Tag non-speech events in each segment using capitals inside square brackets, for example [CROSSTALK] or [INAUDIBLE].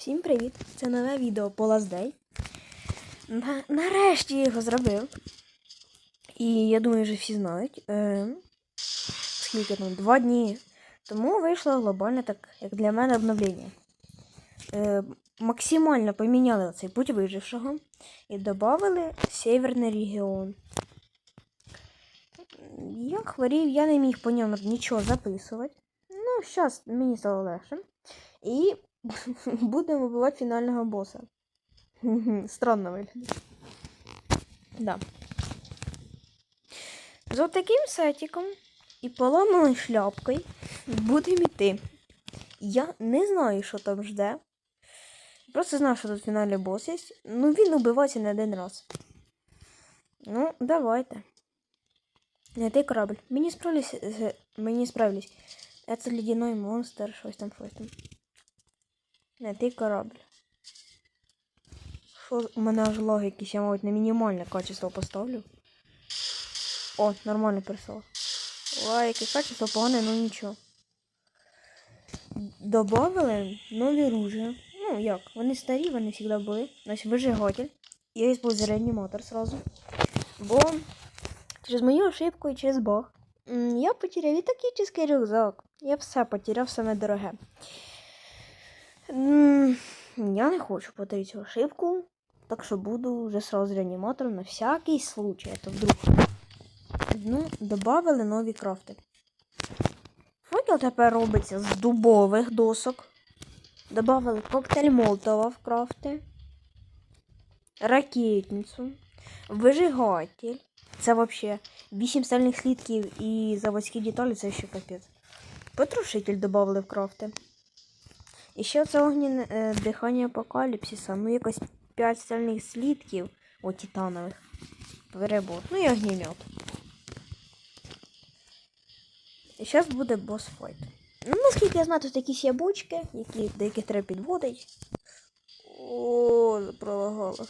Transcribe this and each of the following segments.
Всім привіт! Це нове відео по Day. На- Нарешті я його зробив. І я думаю, вже всі знають. Е, скільки там? Два дні. Тому вийшло глобальне, так як для мене обновлення. Е, максимально поміняли цей путь вижившого і додали Северний регіон. Я хворів, я не міг по ньому нічого записувати. Ну, зараз мені стало легше. І [LAUGHS] будемо вбивати фінального боса. [LAUGHS] Странно виглядає. Да. З таким сетіком і поламаною шляпкою будемо йти. Я не знаю, що там жде. Просто знаю, що тут фінальний бос є. Ну, він убивається не один раз. Ну, давайте. Найти корабль. Мені справлюсь. з- Мені справлюсь. Це ледяной монстр, щось там, щось там. Найти корабль. Що у мене аж лаги якісь, я, мабуть, на мінімальне качество поставлю. О, нормально переслав. Ой, яке качество погане, ну нічого. Добавили нові ружья. Ну як, вони старі, вони завжди були. Ось вижигатель. Я использую реаніматор сразу. Бо через мою ошибку і через баг. м, Я потеряв і тактичний рюкзак. Я все потеряв саме дороге. Я не хочу повторити цю ошибку, так що буду вже сразу реаніматором на всякий случай, а то вдруг. Ну, добавили нові крафти. Факел тепер робиться з дубових досок. Добавили коктейль Молотова в крафти. Ракетницю. Вижигатель. Це взагалі 8 стальних слідків і заводські деталі це ще капець. Потрошитель додали в крафти. І це огніне е, дихання апокаліпсиса. Ну, якось 5 стальних слідків. О, титанових. Перебор. Ну і огнемет. І зараз буде босс-файт. Ну, наскільки я знаю, тут якісь є бочки, які, до яких треба підводити. О, пролагало.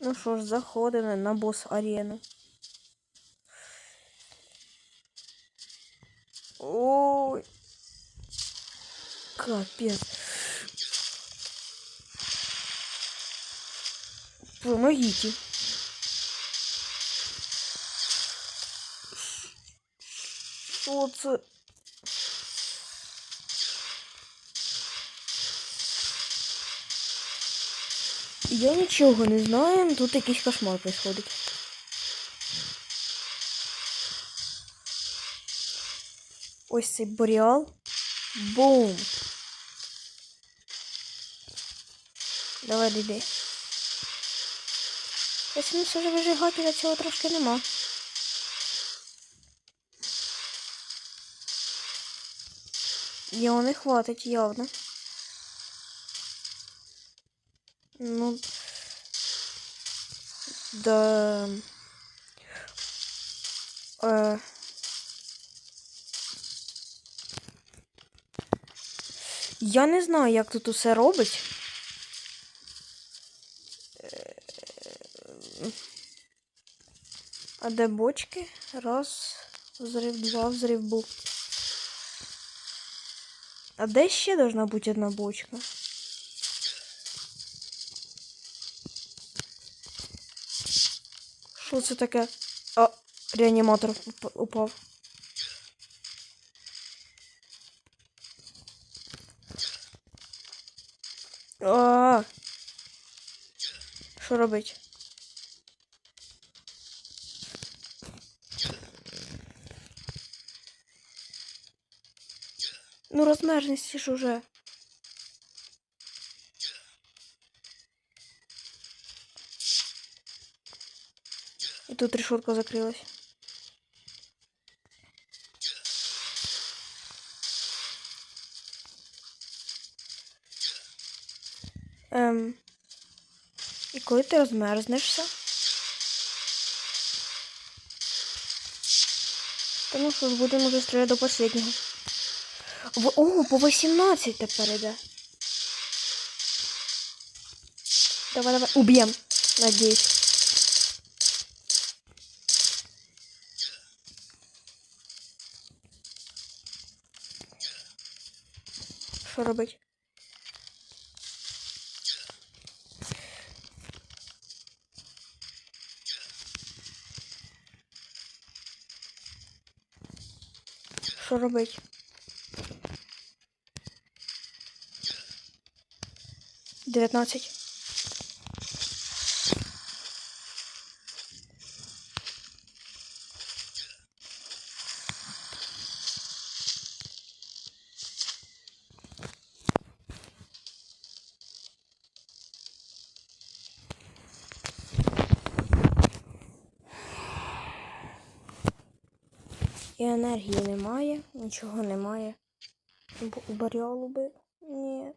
Ну що ж, заходимо на босс-арену. Ой. Капец. Помогите. Що це? Я нічого не знаю, тут якийсь кошмар происходить. Ось цей боріал. Бум. Давай, диди. Ось ну все ж вижигателя цього трошки нема. Його не хватить явно. Ну. Да. Е. Я не знаю, як тут усе робить. А де бочки? Раз, взрив, два, взрив був. А де ще должна бути одна бочка? Що це таке? А, реаніматор упав. А. Що робить? Ну, розмежність ж уже. І тут решетка закрилась. Ем. І коли ти розмерзнешся? Та ну що будемо вже стріляти до останнього. О, по 18 тепер іде. Давай, давай. Уб'єм. Надіюсь. Що робить? Що робити. Дев'ятнадцять. І енергії немає, нічого немає. Баріолу би? Ні.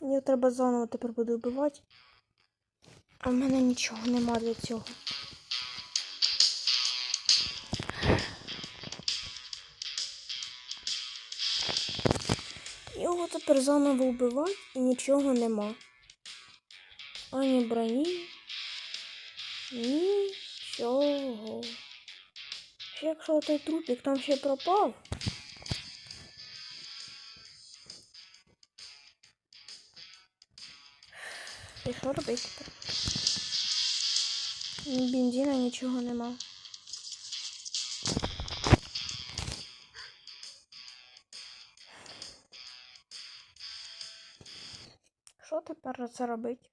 Мені треба заново тепер буду вбивати. А в мене нічого нема для цього. Його тепер заново вбивати і нічого нема. Ані броні. Нічого. Ще якщо той трупик там ще пропав. І що робити тепер? Ні бензина, нічого нема. Що тепер це робити?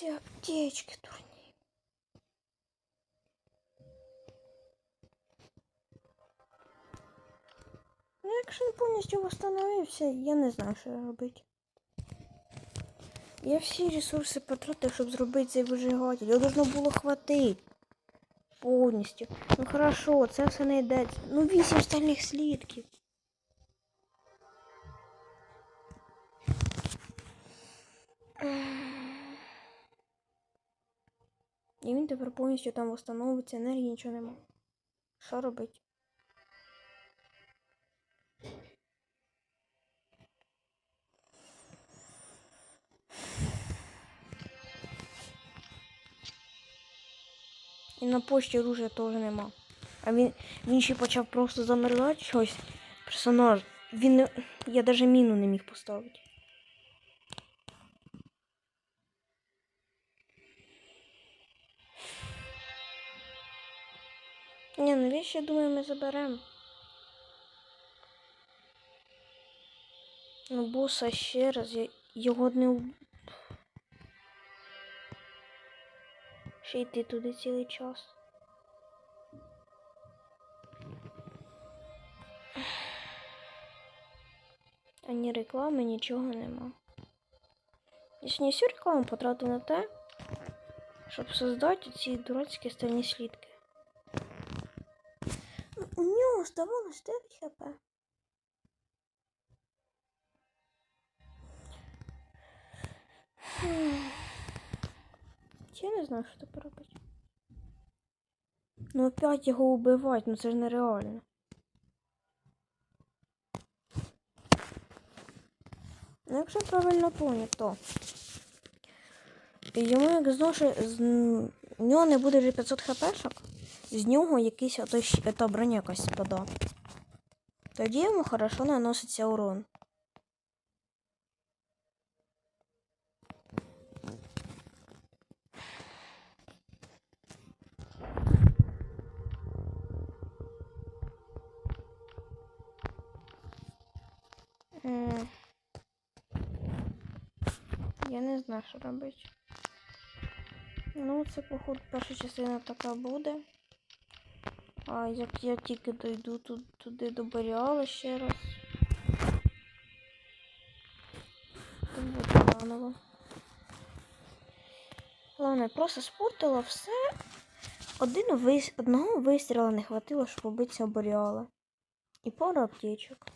Ці аптечки дурні. Ну, якщо він повністю восстановився, я не знаю, що робити. Я всі ресурси потратив, щоб зробити цей вижигатель. Його должно було хватити. Повністю. Ну хорошо, це все не. Ну вісім стальних слідків. І він тепер повністю там встановиться, енергії нічого нема. Що робить? І на пошті оружия теж нема. А він, він ще почав просто замерзати щось. Персонаж. Він. Я навіть міну не міг поставити. Я думаю, ми заберемо. Ну, боса ще раз, я його не Ще йти туди цілий час. Ані реклами, нічого нема. Всю рекламу потратив на те, щоб создати ці дурацькі стальні слідки. У нього здавалось 9 хп. Я не знаю, що тепер робити. Ну опять його убивати, ну це ж нереально. Ну, якщо правильно поняв, то йому як знову ж з нього не буде вже 500 хпшок, з нього якийсь ото та броня якась спада. Тоді йому хорошо наноситься урон. М. Я не знаю, що робити. Ну, це, походу, перша частина така буде. А як я тільки дойду тут, туди до Боріала ще раз. То буде заново. Головне, просто спортила все. Один вис... Одного вистріла не хватило, щоб побитися Боріала. І пару аптечок.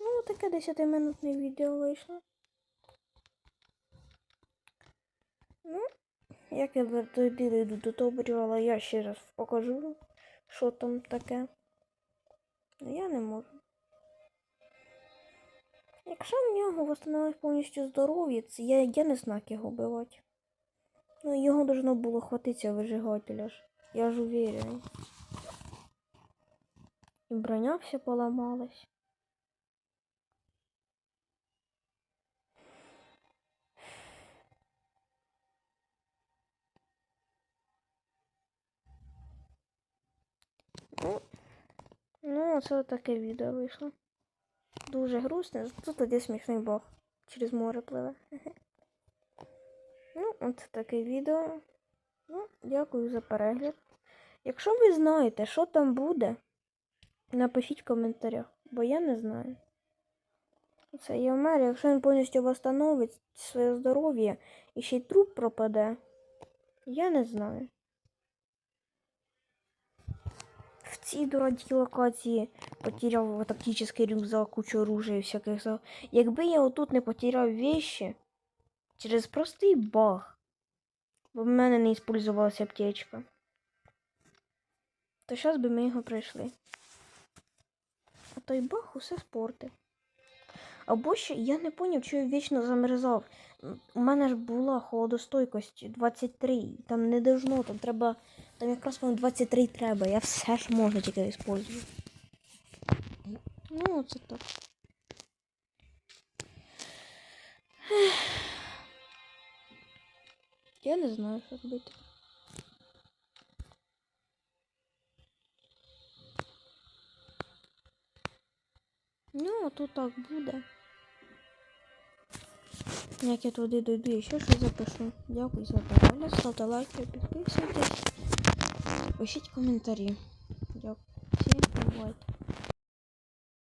Ну, таке 10-минутне відео вийшло. Ну, як я дойду дойду до того Боріала, я ще раз покажу, що там таке. Ну, Я не можу. Якщо в нього встановить повністю здоров'я, це я, я не знаю, як його вбивати. Ну, його должно було хватитися вижигателя ж. Я ж уверен. І броня вся поламалась. Ну, це таке відео вийшло. Дуже грустне. Тут один смішний бог. Через море пливе. Ну, от таке відео. Ну, дякую за перегляд. Якщо ви знаєте, що там буде, напишіть в коментарях, бо я не знаю. Це я вмер, якщо він повністю восстановить своє здоров'я і ще й труп пропаде, я не знаю. Цій дурацькій локації потеряв тактичний рюкзак, кучу оружия і всяких за. Якби я отут не потеряв вещи через простий баг, бо в мене не использувалася аптечка, то зараз би ми його пройшли. А той баг усе спортив. Або ще я не поняв, що я вічно замерзав. У мене ж була холодостойкость 23, там не должно, там треба. Там якраз воно 23 треба, я все ж можу тільки використовую. Ну, це так. Я не знаю, що робити. Ну, то так буде. Як я туди дойду, я ще щось запишу. Дякую за перегляд, ставте лайки, підписуйтесь, пишіть коментарі.